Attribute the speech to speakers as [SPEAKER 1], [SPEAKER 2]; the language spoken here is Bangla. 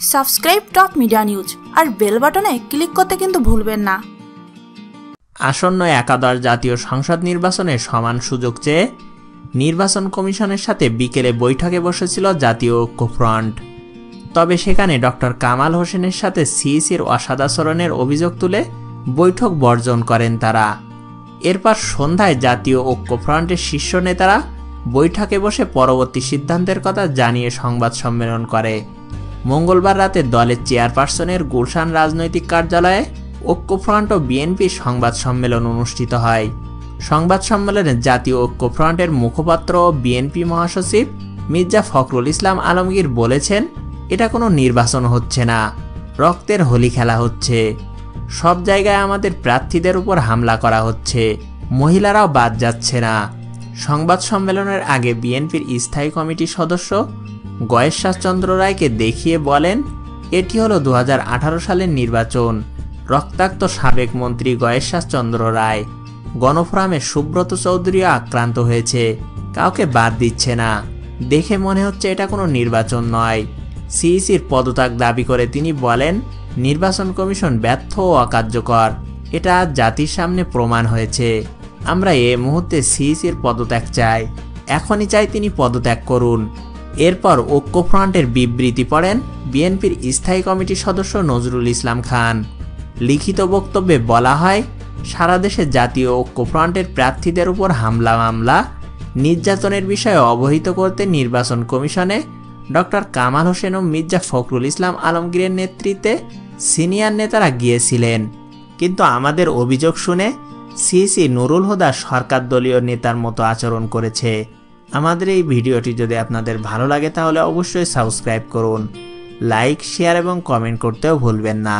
[SPEAKER 1] সাবস্ক্রাইব টপ মিডিয়া নিউজ আর বেল বাটনে ক্লিক করতে কিন্তু ভুলবেন না।
[SPEAKER 2] আসন্ন একাদশ জাতীয় সংসদ নির্বাচনে সমান সুযোগ চেয়ে নির্বাচন কমিশনের সাথে বিকেলে বৈঠকে বসেছিল জাতীয় ঐক্যফ্রন্ট তবে সেখানে ডক্টর কামাল হোসেনের সাথে সিইসির অসদাচরণের অভিযোগ তুলে বৈঠক বর্জন করেন তারা। এরপর সন্ধ্যায় জাতীয় ঐক্যফ্রন্টের শীর্ষ নেতারা বৈঠকে বসে পরবর্তী সিদ্ধান্তের কথা জানিয়ে সংবাদ সম্মেলন করে। মঙ্গলবার রাতে দলের চেয়ারপারসনের গুলশান রাজনৈতিক কার্যালয়ে ঐক্যফ্রন্ট ও বিএনপির সংবাদ সম্মেলন অনুষ্ঠিত হয়। সংবাদ সম্মেলনে জাতীয় ঐক্যফ্রন্টের মুখপাত্র ও বিএনপি মহাসচিব মির্জা ফখরুল ইসলাম আলমগীর বলেছেন, এটা কোনো নির্বাচন হচ্ছে না, রক্তের হোলি খেলা হচ্ছে। সব জায়গায় আমাদের প্রার্থীদের উপর হামলা করা হচ্ছে, মহিলারাও বাদ যাচ্ছে না। সংবাদ সম্মেলনের আগে বিএনপির স্থায়ী কমিটির সদস্য গয়েশ্বরচন্দ্র রায়কে দেখিয়ে বলেন, এটি হলো দু হাজার আঠারো সালের নির্বাচন। রক্তাক্ত সাবেক মন্ত্রী গয়েশ্বরচন্দ্র রায়। গণফোরামে সুব্রত চৌধুরীও আক্রান্ত হয়েছে। কাউকে বাদ দিচ্ছে না। দেখে মনে হচ্ছে এটা কোনো নির্বাচন নয়। সিইসির পদত্যাগ দাবি করে তিনি বলেন, নির্বাচন কমিশন ব্যর্থ ও অকার্যকর। এটা জাতির সামনে প্রমাণ হয়েছে। আমরা এ মুহূর্তে সিইসির পদত্যাগ চাই। এখনই চাই তিনি পদত্যাগ করুন। এরপর ঐক্যফ্রন্টের বিবৃতি পড়েন বিএনপির স্থায়ী কমিটির সদস্য নজরুল ইসলাম খান। লিখিত বক্তব্যে বলা হয়, সারা দেশে জাতীয় ঐক্যফ্রন্টের প্রার্থীদের উপর হামলা মামলা, নির্যাতনের বিষয়ে অবহিত করতে নির্বাচন কমিশনে ডক্টর কামাল হোসেন ও মির্জা ফখরুল ইসলাম আলমগীরের নেতৃত্বে সিনিয়র নেতারা গিয়েছিলেন। কিন্তু আমাদের অভিযোগ শুনে সিসি নুরুল হুদা সরকার দলীয় নেতার মতো আচরণ করেছে। আমাদের এই ভিডিওটি যদি আপনাদের ভালো লাগে তাহলে অবশ্যই সাবস্ক্রাইব করুন, লাইক, শেয়ার এবং কমেন্ট করতেও ভুলবেন না।